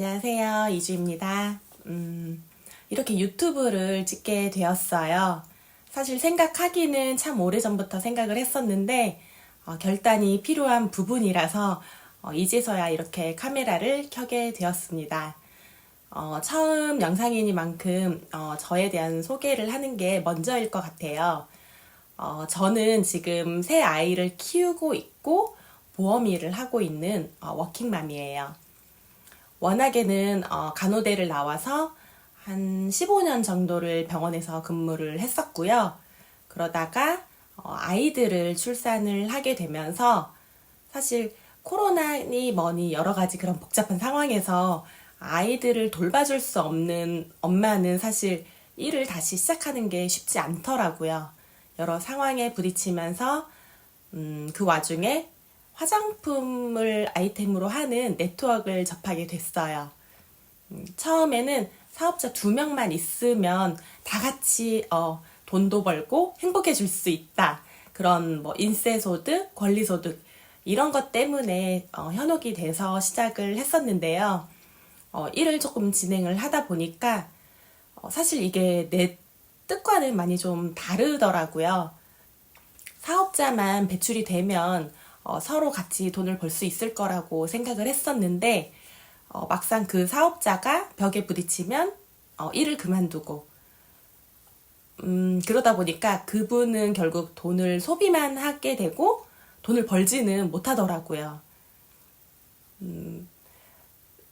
안녕하세요. 이주입니다. 음, 이렇게 유튜브를 찍게 되었어요. 사실 생각하기는 참 오래전부터 생각을 했었는데, 어, 결단이 필요한 부분이라서, 어, 이제서야 이렇게 카메라를 켜게 되었습니다. 어, 처음 영상이니만큼, 어, 저에 대한 소개를 하는 게 먼저일 것 같아요. 어, 저는 지금 새 아이를 키우고 있고, 보험 일을 하고 있는 어, 워킹맘이에요. 워낙에는 어, 간호대를 나와서 한 15년 정도를 병원에서 근무를 했었고요. 그러다가 어, 아이들을 출산을 하게 되면서 사실 코로나니 뭐니 여러 가지 그런 복잡한 상황에서 아이들을 돌봐줄 수 없는 엄마는 사실 일을 다시 시작하는 게 쉽지 않더라고요. 여러 상황에 부딪히면서 음, 그 와중에 화장품을 아이템으로 하는 네트워크를 접하게 됐어요. 음, 처음에는 사업자 두 명만 있으면 다 같이 어, 돈도 벌고 행복해질 수 있다. 그런 뭐 인세소득, 권리소득 이런 것 때문에 어, 현혹이 돼서 시작을 했었는데요. 어, 일을 조금 진행을 하다 보니까 어, 사실 이게 내 뜻과는 많이 좀 다르더라고요. 사업자만 배출이 되면 어, 서로 같이 돈을 벌 수 있을 거라고 생각을 했었는데 어, 막상 그 사업자가 벽에 부딪히면 어, 일을 그만두고 음, 그러다 보니까 그분은 결국 돈을 소비만 하게 되고 돈을 벌지는 못하더라고요. 음,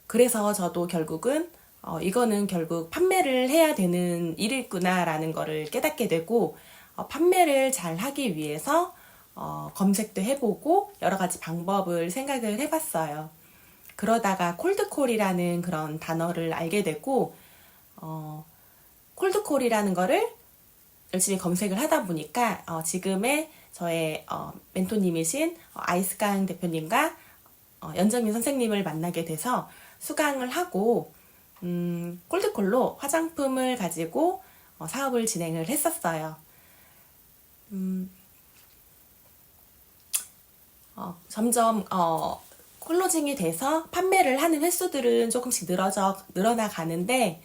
그래서 저도 결국은 어, 이거는 결국 판매를 해야 되는 일이구나라는 거를 깨닫게 되고 어, 판매를 잘 하기 위해서 어, 검색도 해보고 여러 가지 방법을 생각을 해봤어요. 그러다가 콜드콜이라는 그런 단어를 알게 되고 어, 콜드콜이라는 거를 열심히 검색을 하다 보니까 어, 지금의 저의 어, 멘토님이신 어, 아이스강 대표님과 어, 연정민 선생님을 만나게 돼서 수강을 하고 음, 콜드콜로 화장품을 가지고 어, 사업을 진행을 했었어요. 음, 어, 점점 어, 클로징이 돼서 판매를 하는 횟수들은 조금씩 늘어져 늘어나 가는데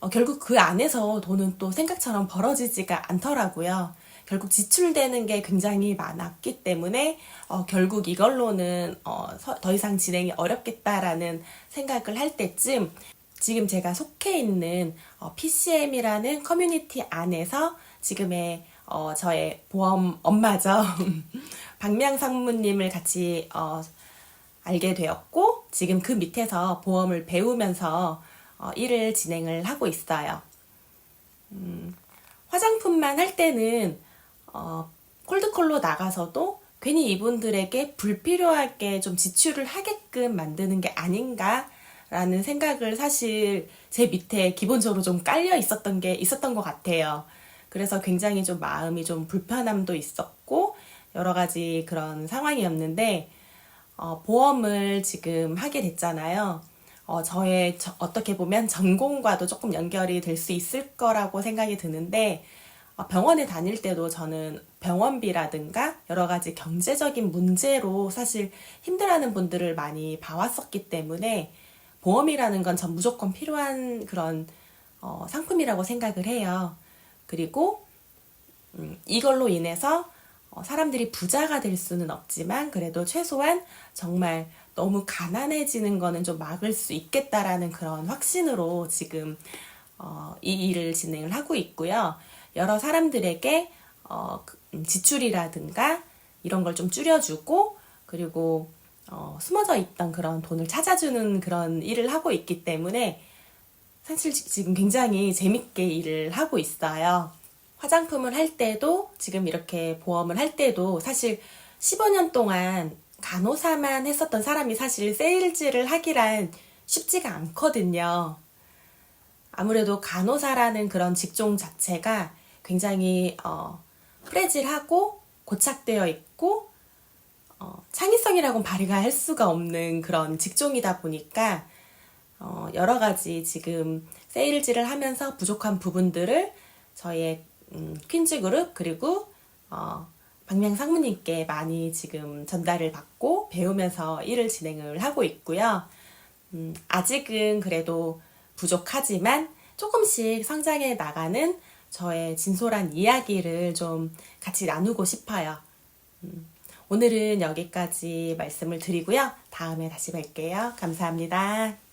어, 결국 그 안에서 돈은 또 생각처럼 벌어지지가 않더라고요. 결국 지출되는 게 굉장히 많았기 때문에 어, 결국 이걸로는 어, 서, 더 이상 진행이 어렵겠다라는 생각을 할 때쯤 지금 제가 속해 있는 어, PCM이라는 커뮤니티 안에서 지금의 어, 저의 보험 엄마죠. 박명 상무님을 같이 어, 알게 되었고 지금 그 밑에서 보험을 배우면서 어, 일을 진행을 하고 있어요. 음, 화장품만 할 때는 어, 콜드콜로 나가서도 괜히 이분들에게 불필요하게 좀 지출을 하게끔 만드는 게 아닌가라는 생각을 사실 제 밑에 기본적으로 좀 깔려 있었던 게 있었던 것 같아요. 그래서 굉장히 좀 마음이 좀 불편함도 있었고 여러 가지 그런 상황이었는데 어, 보험을 지금 하게 됐잖아요. 어, 저의 저, 어떻게 보면 전공과도 조금 연결이 될 수 있을 거라고 생각이 드는데 어, 병원에 다닐 때도 저는 병원비라든가 여러 가지 경제적인 문제로 사실 힘들어하는 분들을 많이 봐왔었기 때문에 보험이라는 건 전 무조건 필요한 그런 어, 상품이라고 생각을 해요. 그리고 음, 이걸로 인해서 어, 사람들이 부자가 될 수는 없지만 그래도 최소한 정말 너무 가난해지는 거는 좀 막을 수 있겠다라는 그런 확신으로 지금 어, 이 일을 진행을 하고 있고요. 여러 사람들에게 어, 그, 음, 지출이라든가 이런 걸 좀 줄여주고 그리고 어, 숨어져 있던 그런 돈을 찾아주는 그런 일을 하고 있기 때문에 사실 지금 굉장히 재밌게 일을 하고 있어요. 화장품을 할 때도 지금 이렇게 보험을 할 때도 사실 15년 동안 간호사만 했었던 사람이 사실 세일즈를 하기란 쉽지가 않거든요. 아무래도 간호사라는 그런 직종 자체가 굉장히 어, 프레질하고 고착되어 있고 어, 창의성이라고는 발휘가 할 수가 없는 그런 직종이다 보니까 어, 여러 가지 지금 세일즈를 하면서 부족한 부분들을 저희의 음, 퀸즈 그룹 그리고 어, 박명 상무님께 많이 지금 전달을 받고 배우면서 일을 진행을 하고 있고요. 음, 아직은 그래도 부족하지만 조금씩 성장해 나가는 저의 진솔한 이야기를 좀 같이 나누고 싶어요. 음, 오늘은 여기까지 말씀을 드리고요. 다음에 다시 뵐게요. 감사합니다.